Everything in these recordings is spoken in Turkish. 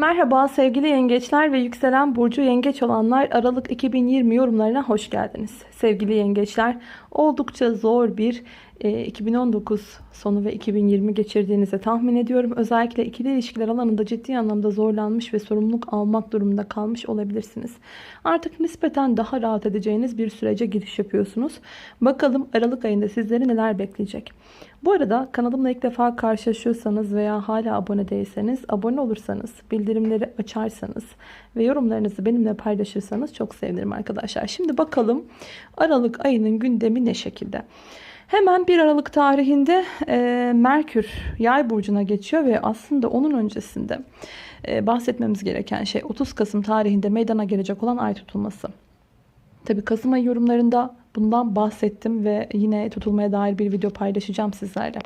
Merhaba sevgili yengeçler ve yükselen burcu yengeç olanlar Aralık 2020 yorumlarına hoş geldiniz. Sevgili yengeçler oldukça zor bir 2019 sonu ve 2020 geçirdiğinizi tahmin ediyorum. Özellikle ikili ilişkiler alanında ciddi anlamda zorlanmış ve sorumluluk almak durumunda kalmış olabilirsiniz. Artık nispeten daha rahat edeceğiniz bir sürece giriş yapıyorsunuz. Bakalım Aralık ayında sizleri neler bekleyecek. Bu arada kanalımla ilk defa karşılaşıyorsanız veya hala abone değilseniz abone olursanız, bildirimleri açarsanız ve yorumlarınızı benimle paylaşırsanız çok sevinirim arkadaşlar. Şimdi bakalım Aralık ayının gündemi ne şekilde? Hemen 1 Aralık tarihinde e, Merkür yay burcuna geçiyor ve aslında onun öncesinde e, bahsetmemiz gereken şey 30 Kasım tarihinde meydana gelecek olan ay tutulması. Tabi Kasım ayı yorumlarında bundan bahsettim ve yine tutulmaya dair bir video paylaşacağım sizlerle.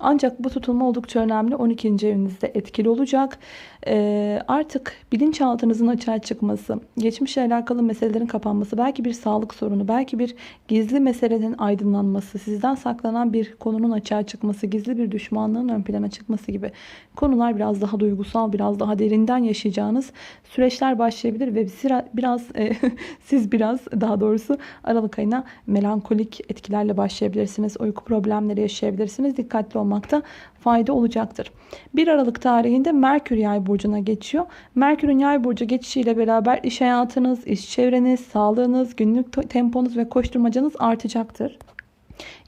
Ancak bu tutulma oldukça önemli. 12. evinizde etkili olacak. Ee, artık bilinçaltınızın açığa çıkması, geçmişle alakalı meselelerin kapanması, belki bir sağlık sorunu, belki bir gizli meselelerin aydınlanması, sizden saklanan bir konunun açığa çıkması, gizli bir düşmanlığın ön plana çıkması gibi konular biraz daha duygusal, biraz daha derinden yaşayacağınız süreçler başlayabilir ve biraz e, siz biraz daha doğrusu Aralık ayına melankolik etkilerle başlayabilirsiniz. Uyku problemleri yaşayabilirsiniz. Dikkatli olmakta fayda olacaktır. 1 Aralık tarihinde Merkür Yay burcuna geçiyor. Merkür'ün Yay burcu geçişiyle beraber iş hayatınız, iş çevreniz, sağlığınız, günlük temponuz ve koşturmacanız artacaktır.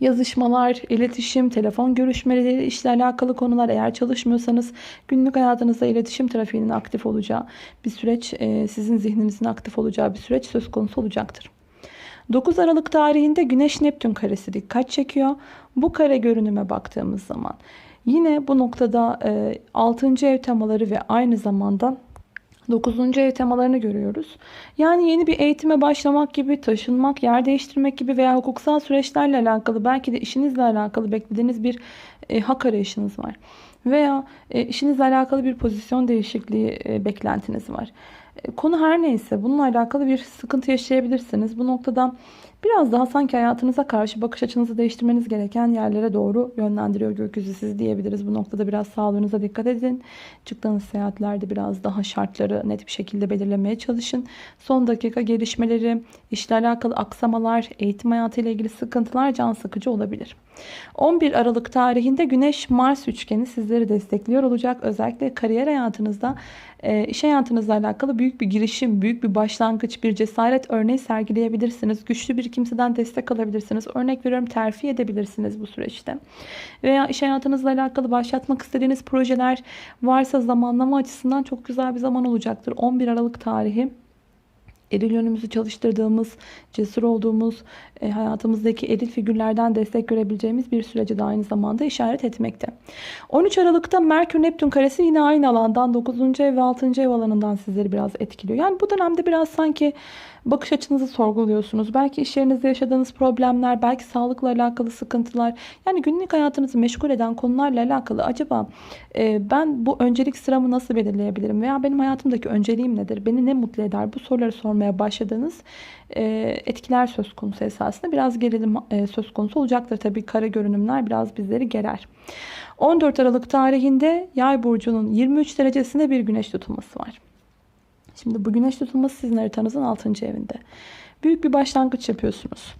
Yazışmalar, iletişim, telefon görüşmeleri, işle alakalı konular eğer çalışmıyorsanız günlük hayatınızda iletişim trafiğinin aktif olacağı bir süreç, sizin zihninizin aktif olacağı bir süreç söz konusu olacaktır. 9 Aralık tarihinde Güneş Neptün karesi dikkat çekiyor. Bu kare görünüme baktığımız zaman yine bu noktada 6. ev temaları ve aynı zamanda 9. ev temalarını görüyoruz. Yani yeni bir eğitime başlamak gibi, taşınmak, yer değiştirmek gibi veya hukuksal süreçlerle alakalı belki de işinizle alakalı beklediğiniz bir e, hak arayışınız var. Veya e, işinizle alakalı bir pozisyon değişikliği e, beklentiniz var. Konu her neyse bununla alakalı bir sıkıntı yaşayabilirsiniz. Bu noktada biraz daha sanki hayatınıza karşı bakış açınızı değiştirmeniz gereken yerlere doğru yönlendiriyor gökyüzü sizi diyebiliriz. Bu noktada biraz sağlığınıza dikkat edin. Çıktığınız seyahatlerde biraz daha şartları net bir şekilde belirlemeye çalışın. Son dakika gelişmeleri, işle alakalı aksamalar, eğitim hayatıyla ilgili sıkıntılar can sıkıcı olabilir. 11 Aralık tarihinde Güneş-Mars üçgeni sizleri destekliyor olacak. Özellikle kariyer hayatınızda, iş hayatınızla alakalı büyük bir girişim, büyük bir başlangıç, bir cesaret örneği sergileyebilirsiniz. Güçlü bir kimseden destek alabilirsiniz. Örnek veriyorum terfi edebilirsiniz bu süreçte. Veya iş hayatınızla alakalı başlatmak istediğiniz projeler varsa zamanlama açısından çok güzel bir zaman olacaktır. 11 Aralık tarihi eril yönümüzü çalıştırdığımız, cesur olduğumuz, e, hayatımızdaki eril figürlerden destek görebileceğimiz bir süreci de aynı zamanda işaret etmekte. 13 Aralık'ta Merkür Neptün karesi yine aynı alandan 9. ev ve 6. ev alanından sizleri biraz etkiliyor. Yani bu dönemde biraz sanki bakış açınızı sorguluyorsunuz. Belki iş yerinizde yaşadığınız problemler, belki sağlıkla alakalı sıkıntılar. Yani günlük hayatınızı meşgul eden konularla alakalı acaba e, ben bu öncelik sıramı nasıl belirleyebilirim? Veya benim hayatımdaki önceliğim nedir? Beni ne mutlu eder? Bu soruları sormaya başladığınız e, etkiler söz konusu esasında. Biraz gerilim e, söz konusu olacaktır. Tabii kara görünümler biraz bizleri gerer. 14 Aralık tarihinde Yay burcunun 23 derecesinde bir güneş tutulması var. Şimdi bu güneş tutulması sizin haritanızın 6. evinde. Büyük bir başlangıç yapıyorsunuz.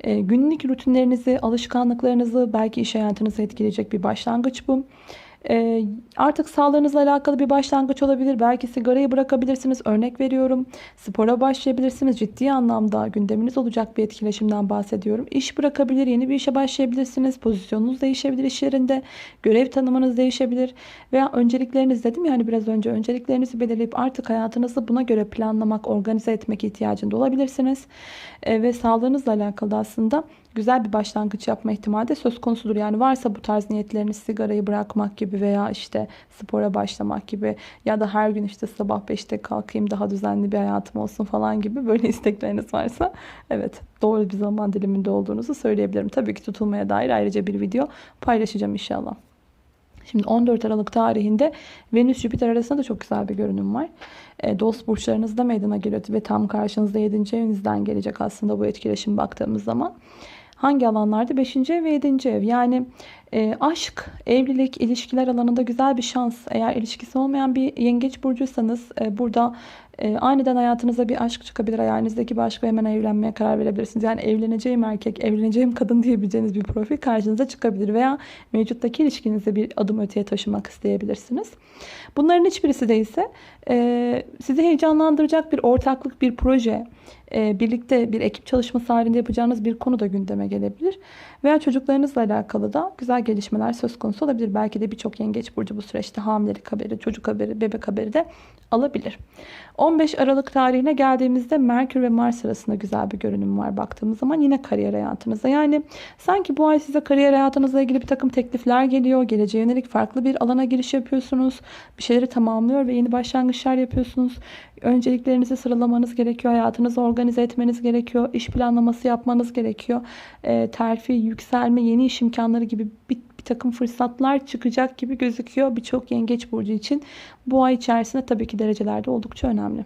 E, günlük rutinlerinizi, alışkanlıklarınızı, belki iş hayatınızı etkileyecek bir başlangıç bu. E, artık sağlığınızla alakalı bir başlangıç olabilir. Belki sigarayı bırakabilirsiniz. Örnek veriyorum. Spora başlayabilirsiniz. Ciddi anlamda gündeminiz olacak bir etkileşimden bahsediyorum. İş bırakabilir. Yeni bir işe başlayabilirsiniz. Pozisyonunuz değişebilir iş yerinde. Görev tanımınız değişebilir. Veya öncelikleriniz dedim yani biraz önce önceliklerinizi belirleyip artık hayatınızı buna göre planlamak, organize etmek ihtiyacında olabilirsiniz. E, ve sağlığınızla alakalı aslında güzel bir başlangıç yapma ihtimali de söz konusudur. Yani varsa bu tarz niyetleriniz sigarayı bırakmak gibi veya işte spora başlamak gibi ya da her gün işte sabah 5'te kalkayım daha düzenli bir hayatım olsun falan gibi böyle istekleriniz varsa evet doğru bir zaman diliminde olduğunuzu söyleyebilirim. Tabii ki tutulmaya dair ayrıca bir video paylaşacağım inşallah. Şimdi 14 Aralık tarihinde Venüs Jüpiter arasında da çok güzel bir görünüm var. E, dost burçlarınızda meydana geliyor ve tam karşınızda 7. evinizden gelecek aslında bu etkileşim baktığımız zaman. Hangi alanlarda? 5. ev ve 7. ev. Yani e, aşk, evlilik, ilişkiler alanında güzel bir şans. Eğer ilişkisi olmayan bir yengeç burcuysanız e, burada e, aniden hayatınıza bir aşk çıkabilir. Hayalinizdeki bir aşkla hemen evlenmeye karar verebilirsiniz. Yani evleneceğim erkek, evleneceğim kadın diyebileceğiniz bir profil karşınıza çıkabilir. Veya mevcuttaki ilişkinizi bir adım öteye taşımak isteyebilirsiniz. Bunların hiçbirisi değilse e, sizi heyecanlandıracak bir ortaklık, bir proje, e, birlikte bir ekip çalışması halinde yapacağınız bir konu da gündeme gelebilir. Veya çocuklarınızla alakalı da güzel gelişmeler söz konusu olabilir. Belki de birçok yengeç burcu bu süreçte hamilelik haberi, çocuk haberi, bebek haberi de alabilir. 15 Aralık tarihine geldiğimizde Merkür ve Mars arasında güzel bir görünüm var baktığımız zaman yine kariyer hayatınızda. Yani sanki bu ay size kariyer hayatınızla ilgili bir takım teklifler geliyor. Geleceğe yönelik farklı bir alana giriş yapıyorsunuz. Bir şeyleri tamamlıyor ve yeni başlangıçlar yapıyorsunuz. Önceliklerinizi sıralamanız gerekiyor. Hayatınızı organize etmeniz gerekiyor. İş planlaması yapmanız gerekiyor. E, terfi, yükselme, yeni iş imkanları gibi bir, bir takım fırsatlar çıkacak gibi gözüküyor birçok yengeç burcu için. Bu ay içerisinde tabii ki derecelerde oldukça önemli.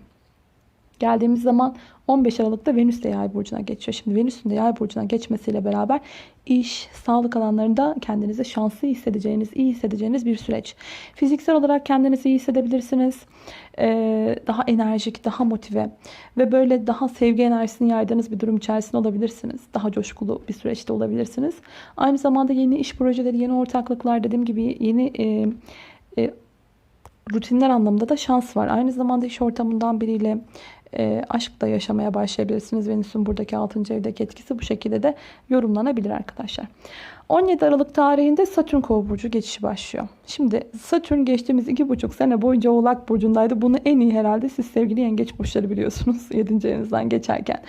Geldiğimiz zaman 15 Aralık'ta Venüs de yay burcuna geçiyor. Şimdi Venüs'ün de yay burcuna geçmesiyle beraber iş, sağlık alanlarında kendinizi şanslı hissedeceğiniz, iyi hissedeceğiniz bir süreç. Fiziksel olarak kendinizi iyi hissedebilirsiniz. Ee, daha enerjik, daha motive ve böyle daha sevgi enerjisini yaydığınız bir durum içerisinde olabilirsiniz. Daha coşkulu bir süreçte olabilirsiniz. Aynı zamanda yeni iş projeleri, yeni ortaklıklar dediğim gibi yeni e, e, rutinler anlamında da şans var. Aynı zamanda iş ortamından biriyle e, aşk da yaşamaya başlayabilirsiniz. Venüs'ün buradaki 6. evdeki etkisi bu şekilde de yorumlanabilir arkadaşlar. 17 Aralık tarihinde Satürn Kova burcu geçişi başlıyor. Şimdi Satürn geçtiğimiz 2,5 sene boyunca Oğlak burcundaydı. Bunu en iyi herhalde siz sevgili yengeç burçları biliyorsunuz 7. evinizden geçerken.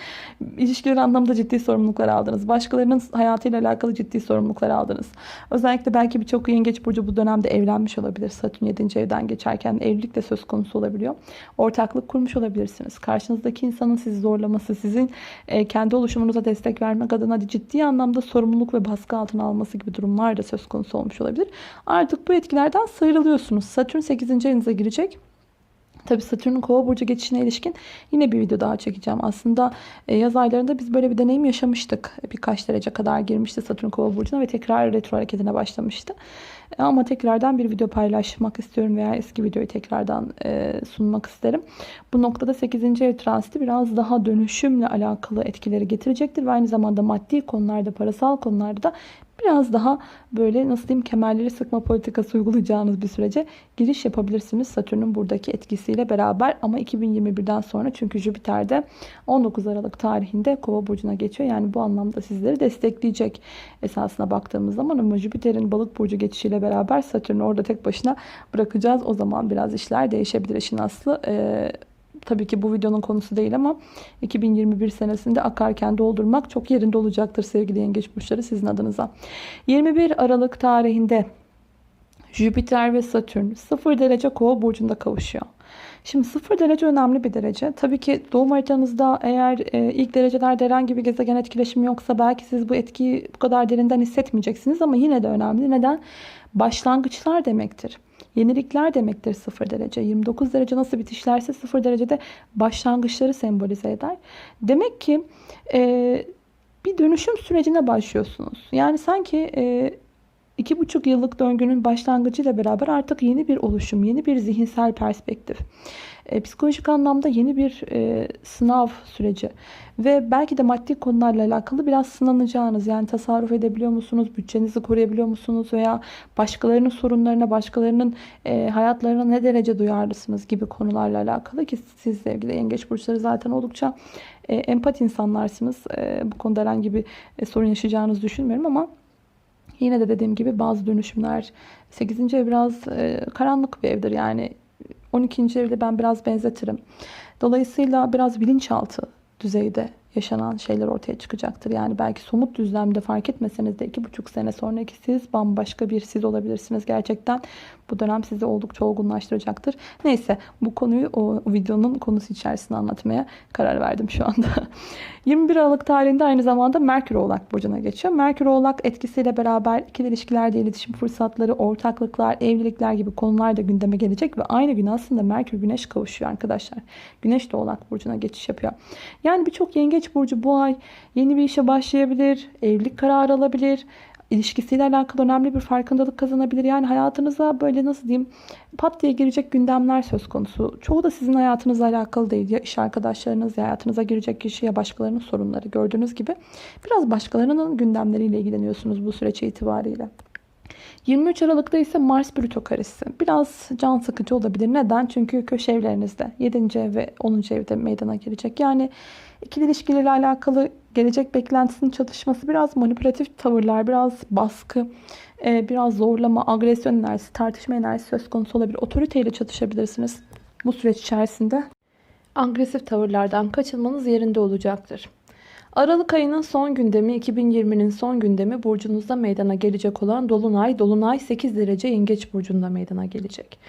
İlişkiler anlamda ciddi sorumluluklar aldınız. Başkalarının hayatıyla alakalı ciddi sorumluluklar aldınız. Özellikle belki birçok yengeç burcu bu dönemde evlenmiş olabilir. Satürn 7. evden geçerken evlilik de söz konusu olabiliyor. Ortaklık kurmuş olabilirsiniz. Karşınızdaki insanın sizi zorlaması, sizin e, kendi oluşumunuza destek vermek adına ciddi anlamda sorumluluk ve baskı altına alması gibi durumlar da söz konusu olmuş olabilir. Artık bu etkilerden sıyrılıyorsunuz. Satürn 8. evinize girecek. Tabi Satürn'ün kova burcu geçişine ilişkin yine bir video daha çekeceğim. Aslında e, yaz aylarında biz böyle bir deneyim yaşamıştık. Birkaç derece kadar girmişti Satürn kova burcuna ve tekrar retro hareketine başlamıştı. E, ama tekrardan bir video paylaşmak istiyorum veya eski videoyu tekrardan e, sunmak isterim. Bu noktada 8. ev transiti biraz daha dönüşümle alakalı etkileri getirecektir ve aynı zamanda maddi konularda, parasal konularda da biraz daha böyle nasıl diyeyim kemerleri sıkma politikası uygulayacağınız bir sürece giriş yapabilirsiniz Satürn'ün buradaki etkisiyle beraber ama 2021'den sonra çünkü Jüpiter de 19 Aralık tarihinde Kova burcuna geçiyor. Yani bu anlamda sizleri destekleyecek esasına baktığımız zaman ama Jüpiter'in Balık burcu geçişiyle beraber Satürn'ü orada tek başına bırakacağız. O zaman biraz işler değişebilir işin aslı. Ee, tabii ki bu videonun konusu değil ama 2021 senesinde akarken doldurmak çok yerinde olacaktır sevgili yengeç burçları sizin adınıza. 21 Aralık tarihinde Jüpiter ve Satürn 0 derece kova burcunda kavuşuyor. Şimdi 0 derece önemli bir derece. Tabii ki doğum haritanızda eğer e, ilk derecelerde herhangi bir gezegen etkileşimi yoksa belki siz bu etkiyi bu kadar derinden hissetmeyeceksiniz ama yine de önemli. Neden? Başlangıçlar demektir. Yenilikler demektir 0 derece. 29 derece nasıl bitişlerse 0 derecede başlangıçları sembolize eder. Demek ki e, bir dönüşüm sürecine başlıyorsunuz. Yani sanki e, iki buçuk yıllık döngünün başlangıcıyla beraber artık yeni bir oluşum, yeni bir zihinsel perspektif. E, psikolojik anlamda yeni bir e, sınav süreci ve belki de maddi konularla alakalı biraz sınanacağınız yani tasarruf edebiliyor musunuz, bütçenizi koruyabiliyor musunuz veya başkalarının sorunlarına, başkalarının e, hayatlarına ne derece duyarlısınız gibi konularla alakalı ki siz sevgili yengeç burçları zaten oldukça e, empat insanlarsınız. E, bu konuda herhangi bir e, sorun yaşayacağınızı düşünmüyorum ama Yine de dediğim gibi bazı dönüşümler 8. ev biraz e, karanlık bir evdir. Yani 12. evle ben biraz benzetirim. Dolayısıyla biraz bilinçaltı düzeyde yaşanan şeyler ortaya çıkacaktır. Yani belki somut düzlemde fark etmeseniz de iki buçuk sene sonraki siz bambaşka bir siz olabilirsiniz. Gerçekten bu dönem sizi oldukça olgunlaştıracaktır. Neyse bu konuyu o videonun konusu içerisinde anlatmaya karar verdim şu anda. 21 Aralık tarihinde aynı zamanda Merkür Oğlak Burcu'na geçiyor. Merkür Oğlak etkisiyle beraber ikili ilişkilerde iletişim fırsatları, ortaklıklar, evlilikler gibi konular da gündeme gelecek ve aynı gün aslında Merkür Güneş kavuşuyor arkadaşlar. Güneş de Oğlak Burcu'na geçiş yapıyor. Yani birçok yengeç Yengeç burcu bu ay yeni bir işe başlayabilir, evlilik kararı alabilir, ilişkisiyle alakalı önemli bir farkındalık kazanabilir. Yani hayatınıza böyle nasıl diyeyim pat diye girecek gündemler söz konusu. Çoğu da sizin hayatınızla alakalı değil. Ya iş arkadaşlarınız ya hayatınıza girecek kişi ya başkalarının sorunları. Gördüğünüz gibi biraz başkalarının gündemleriyle ilgileniyorsunuz bu süreç itibariyle. 23 Aralık'ta ise Mars Brüto karesi. Biraz can sıkıcı olabilir. Neden? Çünkü köşe evlerinizde 7. ev ve 10. evde meydana gelecek. Yani ikili ilişkilerle alakalı gelecek beklentisinin çatışması biraz manipülatif tavırlar, biraz baskı, e, biraz zorlama, agresyon enerjisi, tartışma enerjisi söz konusu olabilir. Otoriteyle çatışabilirsiniz bu süreç içerisinde. Agresif tavırlardan kaçınmanız yerinde olacaktır. Aralık ayının son gündemi 2020'nin son gündemi burcunuzda meydana gelecek olan Dolunay. Dolunay 8 derece Yengeç burcunda meydana gelecek.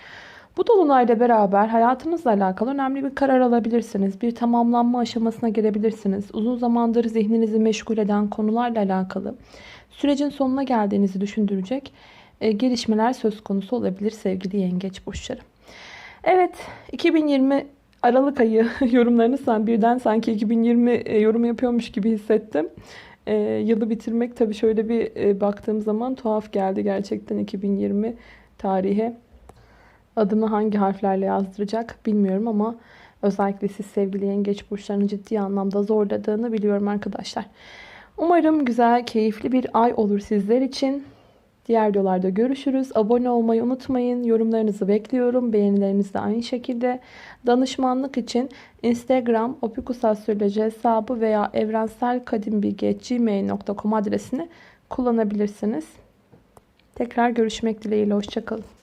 Bu dolunayla beraber hayatınızla alakalı önemli bir karar alabilirsiniz. Bir tamamlanma aşamasına girebilirsiniz. Uzun zamandır zihninizi meşgul eden konularla alakalı sürecin sonuna geldiğinizi düşündürecek e, gelişmeler söz konusu olabilir sevgili yengeç burçları. Evet 2020 Aralık ayı yorumlarını sen birden sanki 2020 e, yorum yapıyormuş gibi hissettim. E, yılı bitirmek tabii şöyle bir e, baktığım zaman tuhaf geldi gerçekten 2020 tarihe. Adını hangi harflerle yazdıracak bilmiyorum ama özellikle siz sevgili yengeç burçlarının ciddi anlamda zorladığını biliyorum arkadaşlar. Umarım güzel, keyifli bir ay olur sizler için. Diğer videolarda görüşürüz. Abone olmayı unutmayın. Yorumlarınızı bekliyorum. Beğenileriniz de aynı şekilde. Danışmanlık için Instagram opikusastroloji hesabı veya evrenselkadimbilgi.gmail.com adresini kullanabilirsiniz. Tekrar görüşmek dileğiyle. Hoşçakalın.